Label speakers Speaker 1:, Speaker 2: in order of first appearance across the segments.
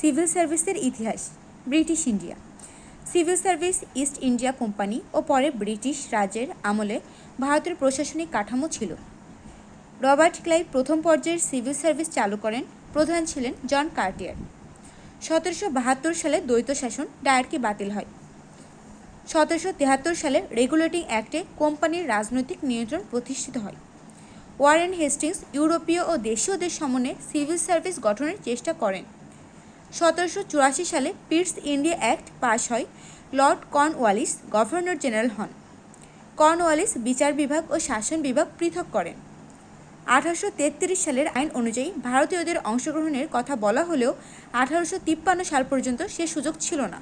Speaker 1: Civil সার্ভিসের ইতিহাস, British India. Civil service East India company ও পরে ব্রিটিশ রাজের আমলে ভারতের প্রশাসনিক কাঠামো ছিল। রবার্ট ক্লাইভ প্রথম পর্যায়ের সিভিল সার্ভিস চালু করেন প্রধান ছিলেন জন কার্টিয়ার। সতেরোশো বাহাত্তর সালে দ্বৈত শাসন ডায়ারকি বাতিল হয়। সতেরোশো তেহাত্তর সালে রেগুলেটিং অ্যাক্টে কোম্পানির রাজনৈতিক নিয়ন্ত্রণ প্রতিষ্ঠিত হয়। ওয়ারেন হেস্টিংস ইউরোপীয় ও দেশীয়দের সমন্বয়ে সিভিল সার্ভিস গঠনের চেষ্টা করেন। সতেরোশো চুরাশি সালে পিটস ইন্ডিয়া অ্যাক্ট পাশ হয় লর্ড কর্নওয়ালিস গভর্নর জেনারেল হন। কর্নওয়ালিস বিচার বিভাগ ও শাসন বিভাগ পৃথক করেন। আঠারোশো তেত্রিশ সালের আইন অনুযায়ী ভারতীয়দের অংশগ্রহণের কথা বলা হলেও আঠারোশো তিপ্পান্ন সাল পর্যন্ত সে সুযোগ ছিল না।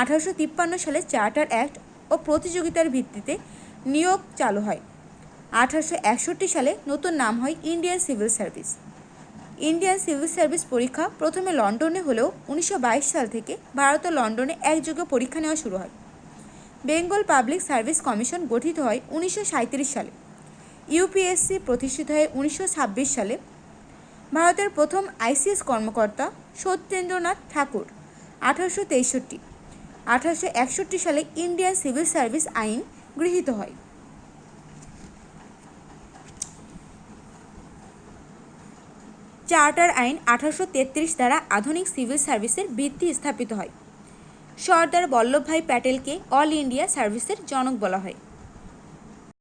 Speaker 1: আঠারোশো তিপ্পান্ন সালে চার্টার অ্যাক্ট ও প্রতিযোগিতার ভিত্তিতে নিয়োগ চালু হয়। আঠারোশো একষট্টি সালে নতুন নাম হয় Indian civil service. Indian civil service পরীক্ষা প্রথমে লন্ডনে হলেও উনিশশো বাইশ সাল থেকে ভারত ও লন্ডনে একযোগে পরীক্ষা নেওয়া শুরু হয়। বেঙ্গল পাবলিক সার্ভিস কমিশন গঠিত হয় উনিশশো সাঁইত্রিশ সালে। ইউপিএসসি প্রতিষ্ঠিত হয় উনিশশো ছাব্বিশ সালে। ভারতের প্রথম আইসিএস কর্মকর্তা সত্যেন্দ্রনাথ ঠাকুর আঠারোশো তেষট্টি। আঠারোশো একষট্টি সালে ইন্ডিয়ান সিভিল সার্ভিস আইন গৃহীত হয়। চার্টার আইন আঠারোশো তেত্রিশ দ্বারা আধুনিক সিভিল সার্ভিসের ভিত্তি স্থাপিত হয়। সর্দার বল্লভভাই প্যাটেলকে অল ইন্ডিয়া সার্ভিসের জনক বলা হয়।